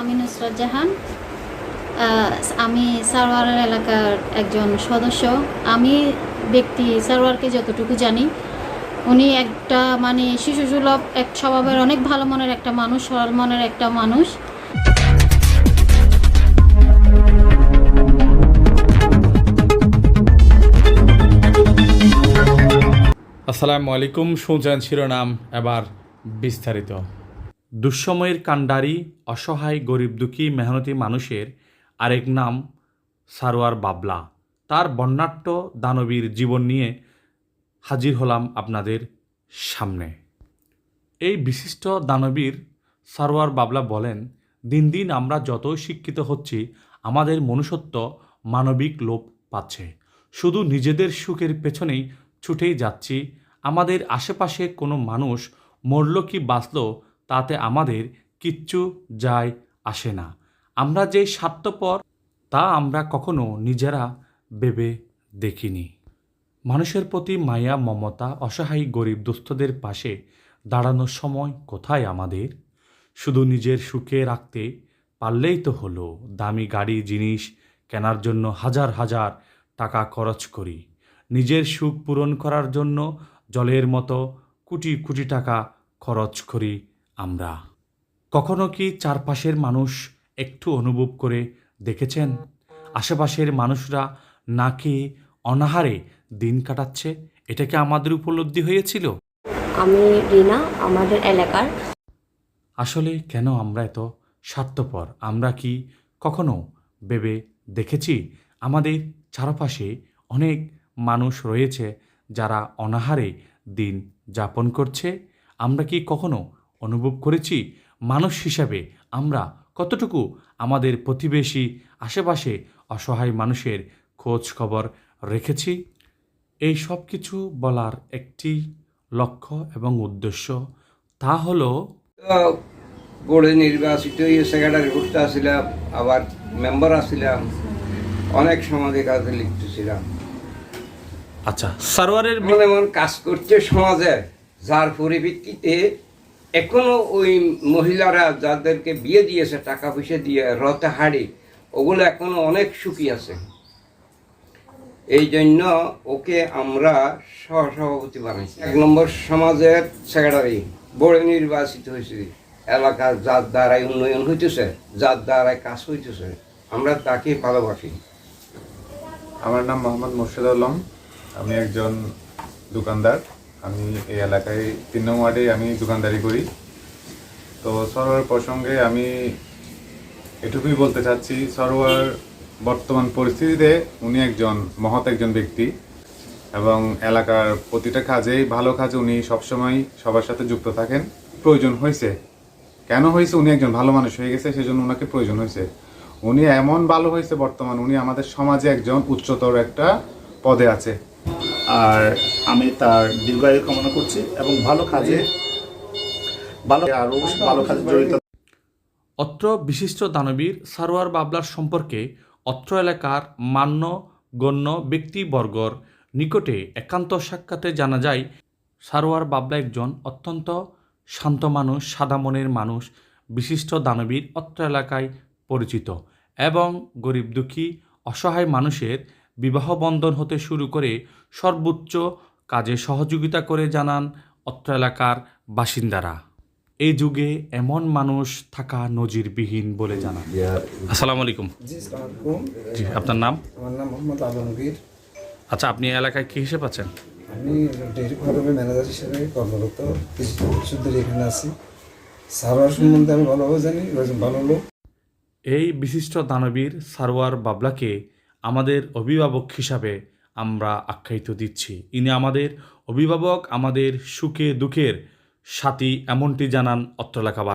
আমি নুসরাত জাহান। আমি সারওয়ার এলাকার একজন সদস্য। আমি ব্যক্তি সারওয়ারকে যতটুকু জানি, উনি একটা মানে শিশু সুলভ এক স্বভাবের অনেক ভালো মনের একটা মানুষ, সরল মনের একটা মানুষ। আসসালামু আলাইকুম শুনছেন শিরোনাম এবার বিস্তারিত। দুঃসময়ের কাণ্ডারি, অসহায়, গরিব, দুঃখী, মেহনতি মানুষের আরেক নাম সারোয়ার বাবলা। তার বর্ণাঢ্য দানবীর জীবন নিয়ে হাজির হলাম আপনাদের সামনে। এই বিশিষ্ট দানবীর সারোয়ার বাবলা বলেন, দিন দিন আমরা যতই শিক্ষিত হচ্ছি, আমাদের মনুষ্যত্ব মানবিক লোপ পাচ্ছে। শুধু নিজেদের সুখের পেছনেই ছুটেই যাচ্ছি। আমাদের আশেপাশে কোনো মানুষ মরল কি বাঁচল তাতে আমাদের কিচ্ছু যায় আসে না। আমরা যে স্বার্থপর, তা আমরা কখনো নিজেরা ভেবে দেখিনি। মানুষের প্রতি মায়া, মমতা, অসহায়, গরিব দুস্থদের পাশে দাঁড়ানোর সময় কোথায় আমাদের? শুধু নিজের সুখে রাখতে পারলেই তো হলো। দামি গাড়ি, জিনিস কেনার জন্য হাজার হাজার টাকা খরচ করি। নিজের সুখ পূরণ করার জন্য জলের মতো কোটি কোটি টাকা খরচ করি। আমরা। কখনো কি চারপাশের মানুষ একটু অনুভব করে দেখেছেন? আশেপাশের মানুষরা নাকি অনাহারে দিন কাটাচ্ছে? এটা কি আমাদের উপলব্ধি হয়েছিল? আমি রিনা আমাদের এলাকার। আসলে কেন আমরা এত স্বার্থপর? আমরা কি কখনো ভেবে দেখেছি? আমাদের চারপাশে অনেক মানুষ রয়েছে যারা অনাহারে দিন যাপন করছে। আমরা কি কখনো অনুভব করেছি মানুষ হিসাবে আমরা কতটুকু আমাদের প্রতিবেশী আশেপাশে অসহায় মানুষের খোঁজ খবর রেখেছি? এই সব কিছু বলার একটি লক্ষ্য এবং উদ্দেশ্য তা হলো বোর্ডে নির্বাচিত সেক্রেটারি করতে আসছিলাম আবার মেম্বার আসছিলাম অনেক সামাজিক কাজে লিপ্ত ছিলাম। আচ্ছা সারোয়ারের এমন এমন কাজ করছে সমাজে যার পরিপ্রেক্ষিতে এখনও ওই মহিলারা যাদেরকে বিয়ে দিয়েছে, টাকা পয়সা দিয়ে রথে হাড়ি, ওগুলো এখনও অনেক সুখী আছে। এই জন্য ওকে আমরা সহসভাপতি বানাইছি। এক নম্বর সমাজের সেক্রেটারি বোর্ডে নির্বাচিত হয়েছে। এলাকার যার দ্বারাই উন্নয়ন হইতেছে যার দ্বারাই কাজ হইতেছে। আমরা তাকে ভালোবাসি। আমার নাম মোহাম্মদ মোর্শেদ আলম। আমি একজন দোকানদার। আমি এই এলাকায় তিন নং ওয়ার্ডে আমি দোকানদারি করি। তো সরোয়ার প্রসঙ্গে আমি এটুকুই বলতে চাচ্ছি, সরোয়ার বর্তমান পরিস্থিতিতে উনি একজন মহৎ একজন ব্যক্তি এবং এলাকার প্রতিটা কাজেই ভালো কাজে উনি সবসময় সবার সাথে যুক্ত থাকেন। প্রয়োজন হয়েছে। কেন হয়েছে? উনি একজন ভালো মানুষ হয়ে গেছে, সেজন্য ওনাকে প্রয়োজন হয়েছে। উনি এমন ভালো হয়েছে বর্তমান, উনি আমাদের সমাজে একজন উচ্চতর একটা পদে আছে। আর আমি তার দীর্ঘায়ু কামনা করছি এবং ভালো কাজে ভালো আরও ভালো কাজে জড়িত। অত্র বিশিষ্ট দানবীর সারোয়ার বাবলার সম্পর্কে অত্র এলাকার মান্য, গণ্য ব্যক্তিবর্গর নিকটে একান্ত সাক্ষাতে জানা যায়, সারোয়ার বাবলা একজন অত্যন্ত শান্ত মানুষ, সাদা মনের মানুষ, বিশিষ্ট দানবীর অত্র এলাকায় পরিচিত এবং গরিব দুঃখী, অসহায় মানুষের বিবাহ বন্ধন হতে শুরু করে সর্বোচ্চ কাজে সহযোগিতা করে জানান অত্র এলাকার বাসিন্দারা। এই যুগে এমন মানুষ থাকা নজিরবিহীন বলে জানান। আসসালামু আলাইকুম। জি আপনার নাম? আমার নাম মোহাম্মদ আলমগীর আচ্ছা আপনি এলাকায় কি হিসেবে আছেন? আমি ডেইরি ফার্মের ম্যানেজার হিসেবে কর্মরত। কিছু ধরে এখানে আছি। সারোয়ার সম্বন্ধে আমি ভালোভাবে জানি ভালো লোক। এই বিশিষ্ট দানবীর সারোয়ার বাবলাকে আমাদের অভিভাবক হিসাবে আমরা আখ্যায়িত দিচ্ছি। ইনি আমাদের অভিভাবক, আমাদের সুখে দুঃখের সাথী, এমনটি জানান অত্র এলাকাবাসী